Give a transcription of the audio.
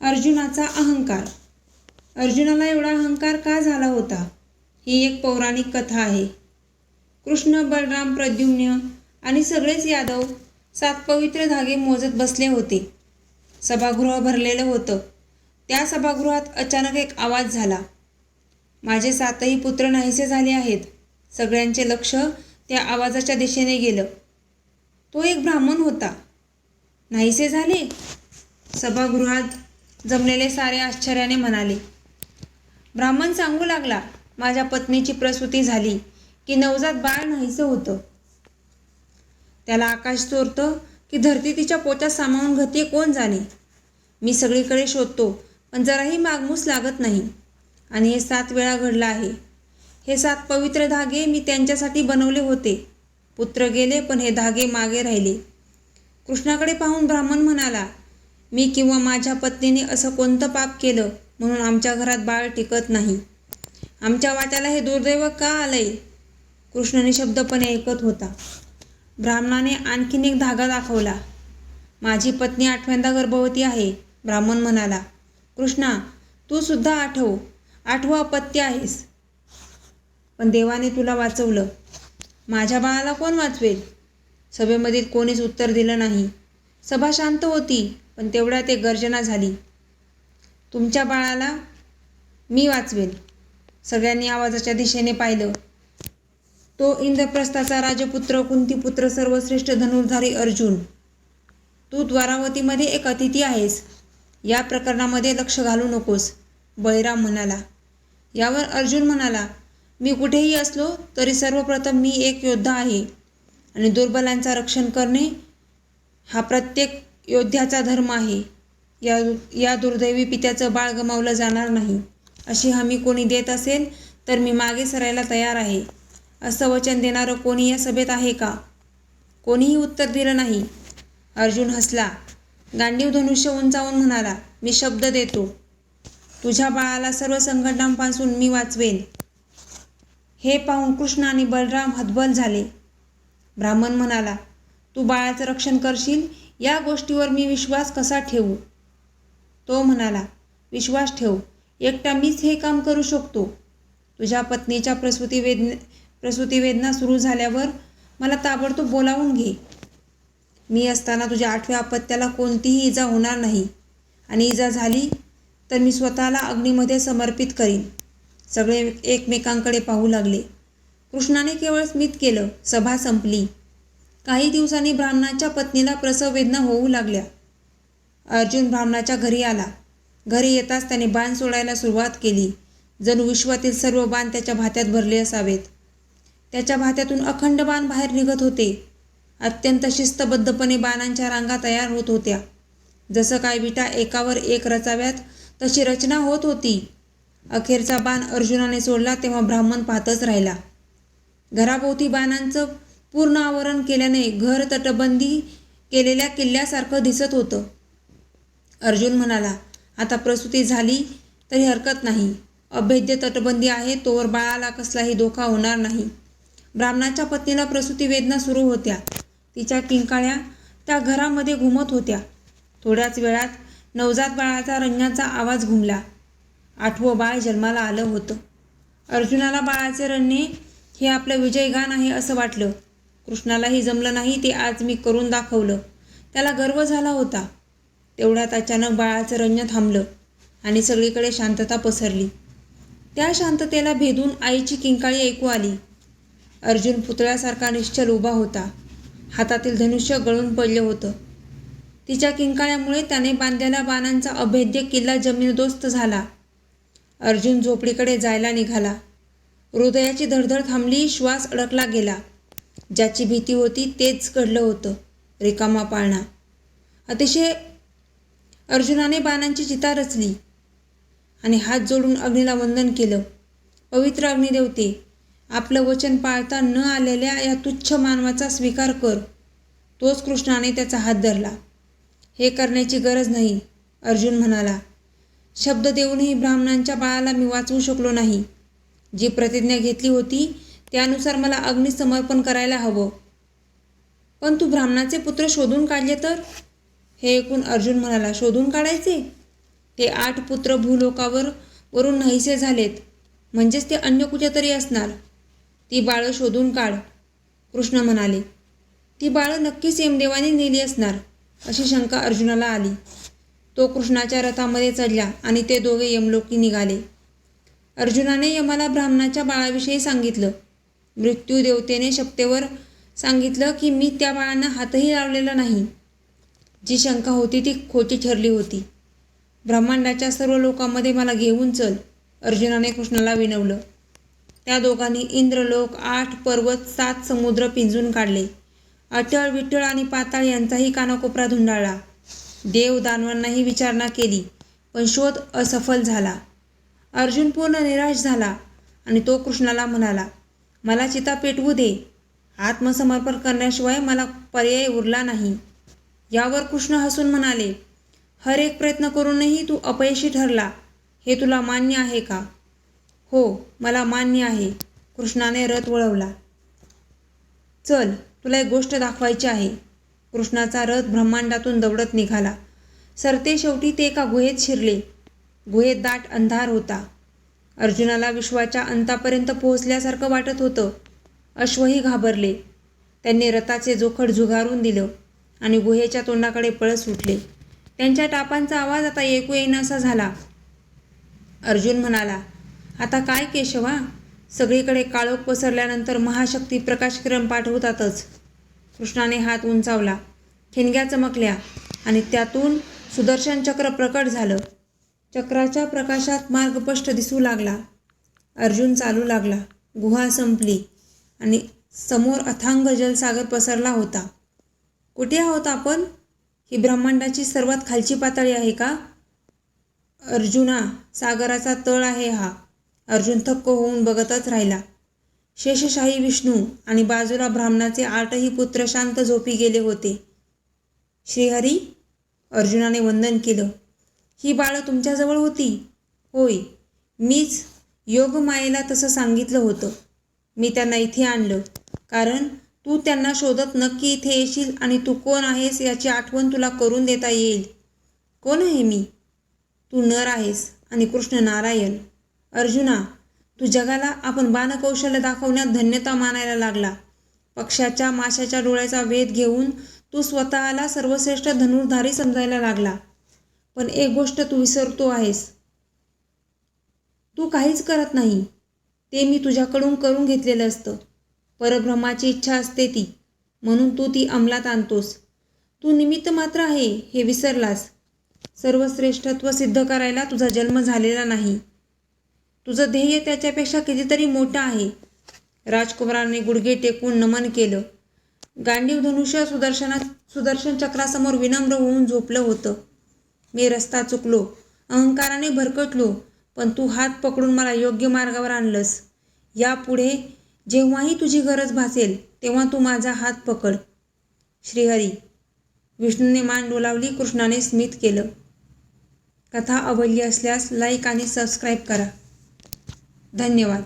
अर्जुनाचा अहंकार. अर्जुनाला एवढा अहंकार का झाला होता? ही एक पौराणिक कथा आहे. कृष्ण बलराम प्रद्युम्न आणि सगळेच यादव सात पवित्र धागे मोजत बसले होते. सभागृह भरलेलं होतं. त्या सभागृहात अचानक एक आवाज झाला. माझे सातही पुत्र नाहीसे झाले आहेत. सगळ्यांचे लक्ष त्या आवाजाच्या दिशेने गेलं. तो एक ब्राह्मण होता. नाहीसे झाले? सभागृहात जमलेले सारे आश्चर्याने म्हणाले ब्राह्मण सांगू लागला माझ्या पत्नीची प्रसूती झाली की नवजात बाळ नाहीसं होतं. त्याला आकाश चोरतं की धरती तिच्या पोटात सामावून घते कोण जाणे? मी सगळीकडे शोधतो पण जराही मागमूस लागत नाही. आणि हे सात वेळा घडलं आहे. हे सात पवित्र धागे मी त्यांच्यासाठी बनवले होते. पुत्र गेले पण हे धागे मागे राहिले. कृष्णाकडे पाहून ब्राह्मण म्हणाला मी किंवा माझ्या पत्नीने असं कोणतं पाप केलं म्हणून आमच्या घरात बाळ टिकत नाही. आमच्या वाट्याला हे दुर्दैव का आलंय? कृष्ण निशब्दपणे ऐकत होता. ब्राह्मणाने आणखीन एक धागा दाखवला. माझी पत्नी आठव्यांदा गर्भवती आहे ब्राह्मण म्हणाला. कृष्णा तू सुद्धा आठव. आठवा अपत्य आहेस. पण देवाने तुला वाचवलं. माझ्या बाळाला कोण वाचवेल? सभेमधील कोणीच उत्तर दिलं नाही. सभा शांत होती. पण तेवढ्या ते गर्जना झाली. तुमच्या बाळाला मी वाचवेल सगळ्यांनी आवाजाच्या दिशेने पाहिलं. तो इंद्रप्रस्थाचा राजपुत्र कुंतीपुत्र सर्वश्रेष्ठ धनुर्धारी अर्जुन. तू द्वारावतीमध्ये एक अतिथी आहेस. या प्रकरणामध्ये लक्ष घालू नकोस बळीराम म्हणाला. यावर अर्जुन म्हणाला मी कुठेही असलो तरी सर्वप्रथम मी एक योद्धा आहे आणि दुर्बलांचा रक्षण करणे हा प्रत्येक योद्ध्याचा धर्म आहे. या या दुर्दैवी पित्याचं बाळ गमावलं जाणार नाही. अशी हमी कोणी देत असेल तर मी मागे सरायला तयार आहे. असं वचन देणारं कोणी या सभेत आहे का? कोणीही उत्तर दिलं नाही. अर्जुन हसला. गांडीव धनुष्य उंचावून म्हणाला मी शब्द देतो. तुझ्या बाळाला सर्व संकटांपासून मी वाचवेन. हे पाहून कृष्ण आणि बलराम हतबल झाले. ब्राह्मण म्हणाला तू बाळाचं रक्षण करशील या गोष्टीवर मी विश्वास कसा ठेवू? तो म्हणाला विश्वास ठेव. एकटा मीच हे काम करू शकतो. तुझ्या पत्नीच्या प्रसूती वेदने प्रसूती वेदना सुरू झाल्यावर मला ताबडतोब बोलावून घे. मी असताना तुझ्या आठव्या अपत्याला कोणतीही इजा होणार नाही. आणि इजा झाली तर मी स्वतःला अग्नीमध्ये समर्पित करीन. सगळे एकमेकांकडे पाहू लागले. कृष्णाने केवळ स्मित केलं. सभा संपली. काही दिवसांनी ब्राह्मणाच्या पत्नीला प्रसव वेदना होऊ लागल्या. अर्जुन ब्राह्मणाच्या घरी आला. घरी येताच त्याने बाण सोडायला सुरुवात केली. जणू विश्वातील सर्व बाण त्याच्या भात्यात भरले असावेत. त्याच्या भात्यातून अखंड बाण बाहेर निघत होते. अत्यंत शिस्तबद्धपणे बाणांच्या रांगा तयार होत होत्या. जसं काय विटा एकावर एक रचाव्यात तशी रचना होत होती. अखेरचा बाण अर्जुनाने सोडला तेव्हा ब्राह्मण पाहतच राहिला. घराभोवती बाणांचं पूर्ण आवरण केल्याने घर तटबंदी केलेल्या किल्ल्यासारखं दिसत होतं. अर्जुन म्हणाला आता प्रसूती झाली तरी हरकत नाही. अभेद्य तटबंदी आहे तोवर बाळाला कसलाही धोका होणार नाही. ब्राह्मणाच्या पत्नीला प्रसूती वेदना सुरू होत्या. तिच्या किंकाळ्या त्या घरामध्ये घुमत होत्या. थोड्याच वेळात नवजात बाळाचा रंगाचा आवाज घुमला. आठवं बाळ जन्माला आलं होतं. अर्जुनाला बाळाचे रडणे हे आपलं विजयगान आहे असं वाटलं. कृष्णालाही जमलं नाही ते आज मी करून दाखवलं. त्याला गर्व झाला होता. तेवढ्यात अचानक बाळाचं रंग थांबलं आणि सगळीकडे शांतता पसरली. त्या शांततेला भेदून आईची किंकाळी ऐकू आली. अर्जुन पुतळ्यासारखा निश्चल उभा होता. हातातील धनुष्य गळून पडलं होतं. तिच्या किंकाळ्यामुळे त्याने बांधलेल्या बाणांचा अभेद्य किल्ला जमीनदोस्त झाला. अर्जुन झोपडीकडे जायला निघाला. हृदयाची धडधड थांबली श्वास अडकला गेला. ज्याची भीती होती तेच घडलं होतं रिकामा पाळणा. अतिशय अर्जुनाने बाणांची चिता रचली आणि हात जोडून अग्नीला वंदन केलं. पवित्र अग्निदेवते आपलं वचन पाळता न आलेल्या या तुच्छ मानवाचा स्वीकार कर. तोच कृष्णाने त्याचा हात धरला. हे करण्याची गरज नाही अर्जुन म्हणाला. शब्द देऊनही ब्राह्मणांच्या बाळाला मी वाचवू शकलो नाही. जी प्रतिज्ञा घेतली होती त्यानुसार मला अग्निसमर्पण करायला हवं. पण तू ब्राह्मणाचे पुत्र शोधून काढले तर? हे ऐकून अर्जुन म्हणाला शोधून काढायचे? ते आठ पुत्र भूलोकावर वरून नाहीसे झालेत. म्हणजेच ते अन्य कुठेतरी असणार? ती बाळं शोधून काढ कृष्ण म्हणाले. ती बाळं नक्कीच यमदेवाने नेली असणार अशी शंका अर्जुनाला आली. तो कृष्णाच्या रथामध्ये चढला आणि ते दोघे यमलोकी निघाले. अर्जुनाने यमाला ब्राह्मणाच्या बाळाविषयी सांगितलं. मृत्यू देवतेने शपथेवर सांगितलं की मी त्या बाळांना हातही लावलेला नाही. जी शंका होती ती खोटी ठरली होती. ब्रह्मांडाच्या सर्व लोकांमध्ये मला घेऊन चल अर्जुनाने कृष्णाला विनवलं. त्या दोघांनी इंद्रलोक आठ पर्वत सात समुद्र पिंजून काढले. अटळ विठ्ठळ आणि पाताळ यांचाही कानाकोपरा धुंडाळला. देव दानवांनाही विचारणा केली पण शोध असफल झाला. अर्जुन पूर्ण निराश झाला आणि तो कृष्णाला म्हणाला मला चिता पेटवू दे. आत्मसमर्पण करण्याशिवाय मला पर्याय उरला नाही. यावर कृष्ण हसून म्हणाले हर एक प्रयत्न करूनही तू अपयशी ठरला. हे तुला मान्य आहे का? हो मला मान्य आहे कृष्णाने रथ वळवला. चल तुला एक गोष्ट दाखवायची आहे. कृष्णाचा रथ ब्रह्मांडातून दौडत निघाला. सरते शेवटी ते एका गुहेत शिरले. गुहेत दाट अंधार होता. अर्जुनाला विश्वाच्या अंतापर्यंत पोहोचल्यासारखं वाटत होतं. अश्वही घाबरले. त्यांनी रथाचे जोखड झुगारून दिलं आणि गुहेच्या तोंडाकडे पळस सुटले. त्यांच्या टापांचा आवाज आता ऐकू येईनासा झाला. अर्जुन म्हणाला आता काय केशवा? सगळीकडे काळोख पसरल्यानंतर महाशक्ती प्रकाशक्रम पाठवतातच. कृष्णाने हात उंचावला ठिणग्या चमकल्या आणि त्यातून सुदर्शन चक्र प्रकट झालं. चक्राच्या प्रकाशात मार्ग स्पष्ट दिसू लागला. अर्जुन चालू लागला. गुहा संपली आणि समोर अथांग जलसागर पसरला होता. कुठे आहोत आपण? ही ब्रह्मांडाची सर्वात खालची पातळी आहे का? अर्जुना सागराचा तळ आहे हा. अर्जुन थक्क होऊन बघतच राहिला. शेषशाही विष्णू आणि बाजूला ब्राह्मणाचे आठही पुत्र शांत झोपी गेले होते. श्रीहरी अर्जुनाने वंदन केलं. ही बाळं तुमच्याजवळ होती? होय. मीच योगमायेला तसं सांगितलं होतं. मी त्यांना इथे आणलं. कारण तू त्यांना शोधत नक्की इथे येशील आणि तू कोण आहेस याची आठवण तुला करून देता येईल. कोण आहे मी? तू नर आहेस आणि कृष्ण नारायण. अर्जुना तू जगाला आपण बाणकौशल्य दाखवण्यात धन्यता मानायला लागला. पक्षाच्या माशाच्या डोळ्याचा वेध घेऊन तू स्वतःला सर्वश्रेष्ठ धनुर्धारी समजायला लागला. पण एक गोष्ट तू विसरतो आहेस. तू काहीच करत नाही. ते मी तुझ्याकडून करून घेतलेलं असतं. परब्रह्माची इच्छा असते ती. म्हणून तू ती अंमलात आणतोस. तू निमित्त मात्र आहे हे विसरलास. सर्वश्रेष्ठत्व सिद्ध करायला तुझा जन्म झालेला नाही. तुझं ध्येय त्याच्यापेक्षा कितीतरी मोठं आहे. राजकुमाराने गुडघे टेकून नमन केलं. गांडीव धनुष्य सुदर्शना सुदर्शन चक्रासमोर विनम्र होऊन झोपलं होतं. मी रस्ता चुकलो अहंकाराने भरकटलो पण तू हात पकडून मला योग्य मार्गावर आणलंस. यापुढे जेव्हाही तुझी गरज भासेल तेव्हा तू माझा हात पकड. श्रीहरी विष्णूने मान डोलावली कृष्णाने स्मित केलं. कथा आवडली असल्यास लाईक आणि सबस्क्राईब करा. धन्यवाद.